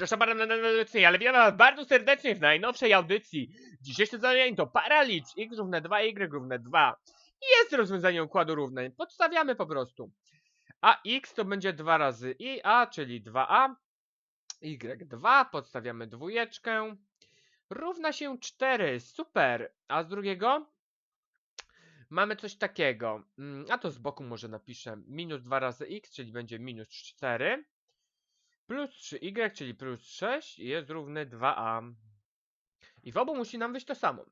Zapraszam bardzo na audycję, ale witam was bardzo serdecznie w najnowszej audycji. Dzisiejsze zadanie to paralicz x równe 2, y równe 2. Jest rozwiązanie układu równań, podstawiamy po prostu. A x to będzie 2 razy i a, czyli 2a. y2, podstawiamy dwójeczkę. Równa się 4, super. A z drugiego? Mamy coś takiego. Mm, A to z boku może napiszę minus 2 razy x, czyli będzie minus 4. Plus 3y, czyli plus 6 jest równy 2a. I w obu musi nam wyjść to samo.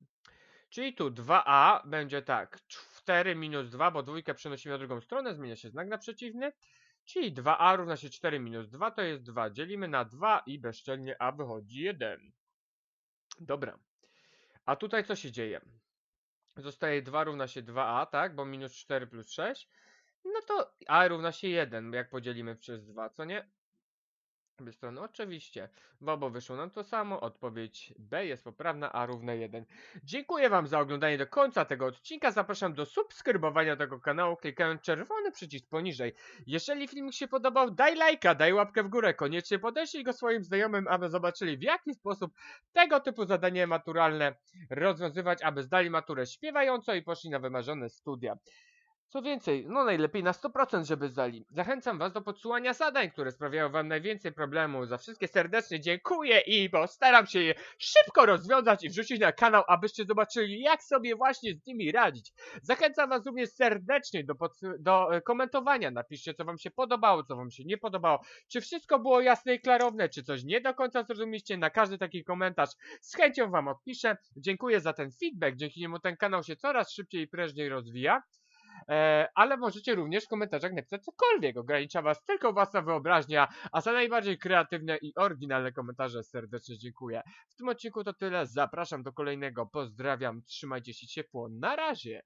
Czyli tu 2a będzie tak, 4 minus 2, bo dwójkę przenosimy na drugą stronę, zmienia się znak na przeciwny. Czyli 2a równa się 4 minus 2 to jest 2. Dzielimy na 2 i bezczelnie a wychodzi 1. Dobra. A tutaj co się dzieje? Zostaje 2 równa się 2a, tak? Bo minus 4 plus 6. No to a równa się 1, jak podzielimy przez 2, co nie? Obie strony oczywiście. W obu wyszło nam to samo. Odpowiedź B jest poprawna, a równa 1. Dziękuję Wam za oglądanie do końca tego odcinka. Zapraszam do subskrybowania tego kanału, klikając czerwony przycisk poniżej. Jeżeli filmik się podobał, daj lajka, daj łapkę w górę. Koniecznie podeślij go swoim znajomym, aby zobaczyli w jaki sposób tego typu zadanie maturalne rozwiązywać, aby zdali maturę śpiewająco i poszli na wymarzone studia. Co więcej, no najlepiej na 100%, żeby zdali. Zachęcam Was do podsyłania zadań, które sprawiają Wam najwięcej problemów. Za wszystkie serdecznie dziękuję i postaram się je szybko rozwiązać i wrzucić na kanał, abyście zobaczyli, jak sobie właśnie z nimi radzić. Zachęcam Was również serdecznie do, do e, komentowania. Napiszcie, co Wam się podobało, co Wam się nie podobało. Czy wszystko było jasne i klarowne, czy coś nie do końca zrozumieliście. Na każdy taki komentarz z chęcią Wam odpiszę. Dziękuję za ten feedback, dzięki niemu ten kanał się coraz szybciej i prężniej rozwija. E, ale możecie również w komentarzach napisać cokolwiek. Ogranicza Was tylko własna wyobraźnia, a za najbardziej kreatywne i oryginalne komentarze serdecznie dziękuję. W tym odcinku to tyle. Zapraszam do kolejnego. Pozdrawiam, trzymajcie się ciepło. Na razie.